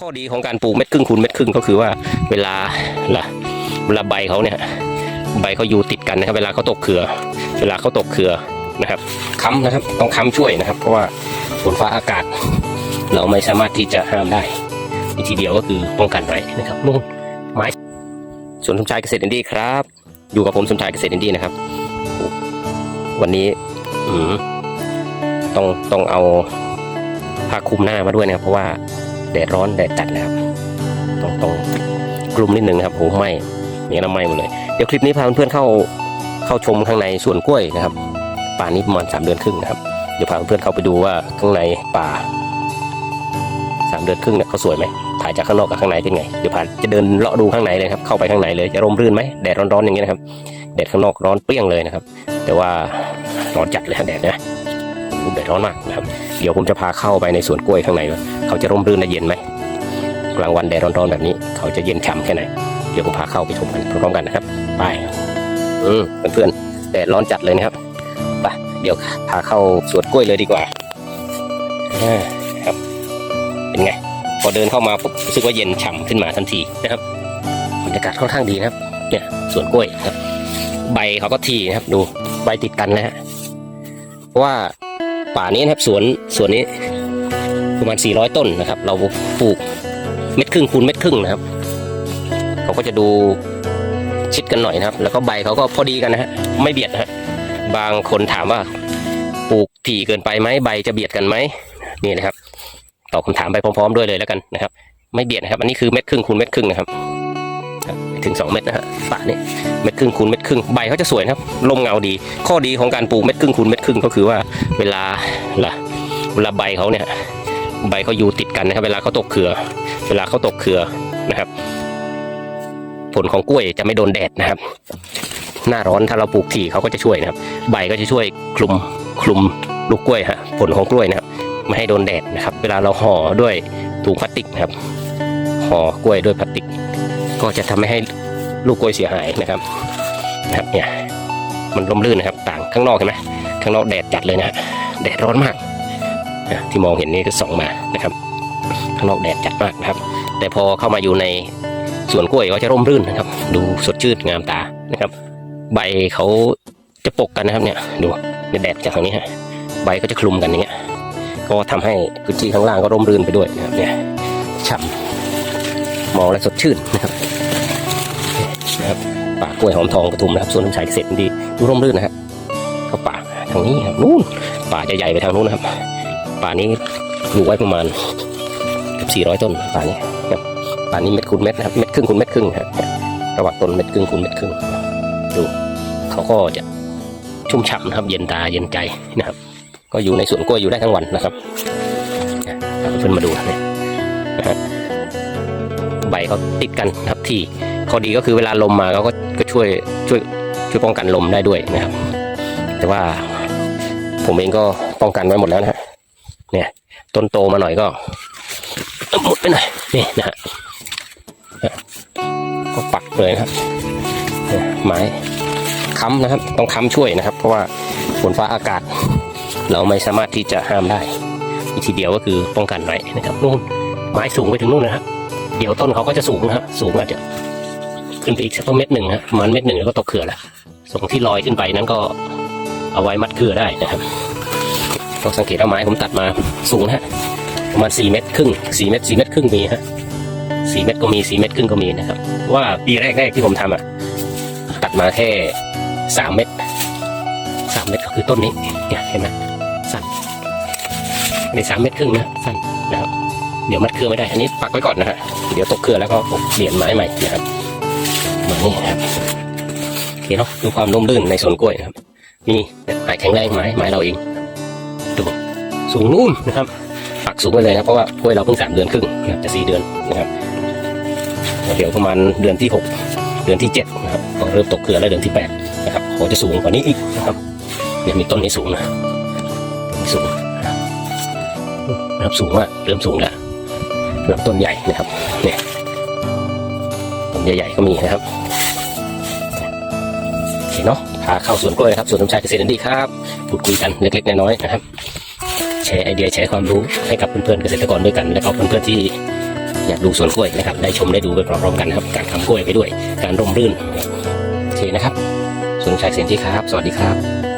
ข้อดีของการปลูกเม็ดครึ่งคูณเม็ดครึ่งก็คือว่าเวลาละเวลาใบเขาเนี่ยใบเขาอยู่ติดกันนะครับ เวลาเขาตกเครือ เวลาเขาตกเครือนะครับค้ำนะครับต้องค้ำช่วยนะครับ เพราะว่าฝนฟ้าอากาศ เราไม่สามารถที่จะห้ามได้วิธีเดียวก็คือป้องกันไว้นะครับนู่นไม้สวนสมชายเกษตรอินดี้ครับ อยู่กับผมสมชายเกษตรอินดี้นะครับ วันนี้อืต้องต้องเอาผ้าคลุมหน้ามาด้วยนะครับ เพราะว่า แดดร้อนแดดจัดนะครับต้องต้องกลุ่มนิดหนึ่งนะครับโอ้ไหม้เนี่ยน้ำไหม้หมดเลยเดี๋ยวคลิปนี้พาเพื่อนๆเข้าเข้าชมข้างในสวนกล้วยนะครับ ป่านี้ประมาณสามเดือนครึ่งนะครับเดี๋ยวพาเพื่อนๆเข้าไปดูว่าข้างในป่าสามเดือนครึ่งเนี่ยเขาสวยไหมถ่ายจากข้างนอกกับข้างในเป็นไงเดี๋ยวพาจะเดินเลาะดูข้างในเลยครับเข้าไปข้างในเลยจะร่มรื่นไหมแดดร้อนๆอย่างเงี้ยนะครับแดดข้างนอกร้อนเปรี้ยงเลยนะครับ แต่ว่าร้อนจัดเลยแดดนะ โอ้โหแดดร้อนมากนะครับ เดี๋ยวผมจะพาเข้าไปในสวนกล้วยข้างในว่าเขาจะร่มรื่นและเย็นไหมกลางวันแดดร้อนๆแบบนี้ เขาจะเย็นฉ่ำแค่ไหน เดี๋ยวผมพาเข้าไปชมกันพร้อมกันนะครับ ไป อืมเพื่อนๆแดดร้อนจัดเลยนะครับไปเดี๋ยวพาเข้าสวนกล้วยเลยดีกว่าอ่าครับ เป็นไง พอเดินเข้ามาปุ๊บรู้สึกว่าเย็นฉ่ำขึ้นมาทันทีนะครับบรรยากาศค่อนข้างดีนะครับ เนี่ยสวนกล้วยครับ ใบเขาก็ทีนะครับ ดูใบติดกันนะฮะเพราะว่า ป่านี้นะครับสวนสวนนี้ประมาณ 400 ต้นนะครับ เราปลูกเม็ดครึ่งคูณเม็ดครึ่งนะครับเขาก็จะดูชิดกันหน่อยนะครับ แล้วก็ใบเขาก็พอดีกันนะฮะไม่เบียดนะฮะบางคนถามว่าปลูกถี่เกินไปไหมใบจะเบียดกันไหมนี่นะครับตอบคำถามไปพร้อม ๆ ด้วยเลยแล้วกันนะครับ ไม่เบียดนะครับ อันนี้คือเม็ดครึ่งคูณเม็ดครึ่งนะครับ ถึง 2 เม็ดนะฮะป่านี่เม็ดครึ่งคูณเม็ดครึ่งใบเขาจะสวยนะครับลมเงาดี ข้อดีของการปลูกเม็ดครึ่งคูณเม็ดครึ่งก็คือว่าเวลาละเวลาใบเขาเนี่ยใบเขาอยู่ติดกันนะครับ เวลาเขาตกเครือ เวลาเขาตกเครือนะครับ ผลของกล้วยจะไม่โดนแดดนะครับ หน้าร้อนถ้าเราปลูกถี่เขาก็จะช่วยนะครับ ใบก็จะช่วยคลุมคลุมลูกกล้วยฮะผลของกล้วยนะครับไม่ให้โดนแดดนะครับ เวลาเราห่อด้วยถุงพลาสติกนะครับห่อกล้วยด้วยพลาสติก ก็จะทำให้ให้ลูกกล้วยเสียหายนะครับนะครับเนี่ยมันร่มรื่นนะครับ ต่างข้างนอกเห็นไหมข้างนอกแดดจัดเลยนะฮะแดดร้อนมากนะที่มองเห็นนี่ก็ส่องมานะครับ ข้างนอกแดดจัดมากนะครับ แต่พอเข้ามาอยู่ในสวนกล้วยก็จะร่มรื่นนะครับ ดูสดชื่นงามตานะครับ ใบเขาจะปกกันนะครับเนี่ยดูเนี่ยแดดจากทางนี้ฮะใบก็จะคลุมกันอย่างเงี้ยก็ทำให้พื้นที่ข้างล่างก็ร่มรื่นไปด้วยนะครับเนี่ยฉ่ำ มองแล้วสดชื่นนะครับนะครับป่ากล้วยหอมทองปทุมนะครับสวนน้ำชายเกษตรดีดูร่มรื่นนะครับเข้าป่าทางนี้ครับนู่นป่าจะใหญ่ไปทางนู้นนะครับ ป่านี้ปลูกไว้ประมาณเกือบ400 ต้นป่านี้ครับป่านี้เม็ดคูณเม็ดนะครับเม็ดครึ่งคูณเม็ดครึ่งครับระหว่างต้นเม็ดครึ่งคูณเม็ดครึ่งดูเขาก็จะชุ่มฉ่ำนะครับ เย็นตาเย็นใจนะครับ ก็อยู่ในสวนกล้วยอยู่ได้ทั้งวันนะครับเพื่อนมาดูเนี่ยนะฮะ ใบเขาติดกันนะครับที่ข้อดีก็คือเวลาลมมาเขาก็ก็ช่วยช่วยช่วยป้องกันลมได้ด้วยนะครับ แต่ว่าผมเองก็ป้องกันไว้หมดแล้วนะฮะเนี่ยต้นโตมาหน่อยก็หมดไปหน่อยนี่นะฮะก็ปักเลยนะครับไม้ค้ำนะครับ ต้องค้ำช่วยนะครับ เพราะว่าฝนฟ้าอากาศ เราไม่สามารถที่จะห้ามได้วิธีเดียวก็คือป้องกันไว้นะครับนู่นไม้สูงไปถึงนู่นนะฮะ เดี๋ยวต้นเขาก็จะสูงนะฮะสูงอาจจะขึ้นไปอีกสักเม็ดหนึ่งฮะมาณเม็ดหนึ่งแล้วก็ตกเขื่อแล้วส่งที่ลอยขึ้นไปนั้นก็เอาไว้มัดเขื่อได้นะครับต้องสังเกตว่าไม้ผมตัดมาสูงนะฮะประมาณสี่เมตรครึ่งสี่เมตรสี่เมตรครึ่งมีฮะสี่เมตรก็มีสี่เมตรครึ่งก็มีนะครับ ว่าปีแรกๆที่ผมทำอะตัดมาแค่สามเม็ดสามเม็ดก็คือต้นนี้เนี่ยเห็นไหมสั้นในสามเม็ดครึ่งนะสั้นนะครับ เดี๋ยวมัดเครือไม่ได้ อันนี้ปักไว้ก่อนนะฮะ เดี๋ยวตกเครือแล้วก็เปลี่ยนไม้ใหม่นะครับเหมือนนี้นะครับโอเคเนาะดูความร่มรื่นในสวนกล้วยนะครับ นี่ไม้แข็งแรงไม้ไม้เราเองดูสูงนู่นนะครับ ปักสูงไปเลยนะเพราะว่ากล้วยเราเพิ่งสามเดือนครึ่งนะจะสี่เดือนนะครับเดี๋ยวประมาณเดือนที่หกเดือนที่เจ็ดนะครับก็เริ่มตกเครือแล้วเดือนที่แปดนะครับโอจะสูงกว่านี้อีกนะครับเนี่ยมีต้นนี้สูงนะต้นนี้สูงนะครับสูงมากเริ่มสูงแล้ว ลำต้นใหญ่นะครับเนี่ยต้นใหญ่ๆก็มีนะครับโอเคเนาะพาเข้าสวนกล้วยนะครับสวนน้ำชายเกษตรดีครับพูดคุยกันเล็กๆน้อยๆนะครับแชร์ไอเดียแชร์ความรู้ให้กับเพื่อนๆเกษตรกรด้วยกัน และก็เพื่อนๆที่อยากดูสวนกล้วยนะครับ ได้ชมได้ดูไปพร้อมๆกันนะครับ การทำกล้วยไปด้วย การร่มรื่นโอเคนะครับสวนชัยเสียนที่ครับ สวัสดีครับ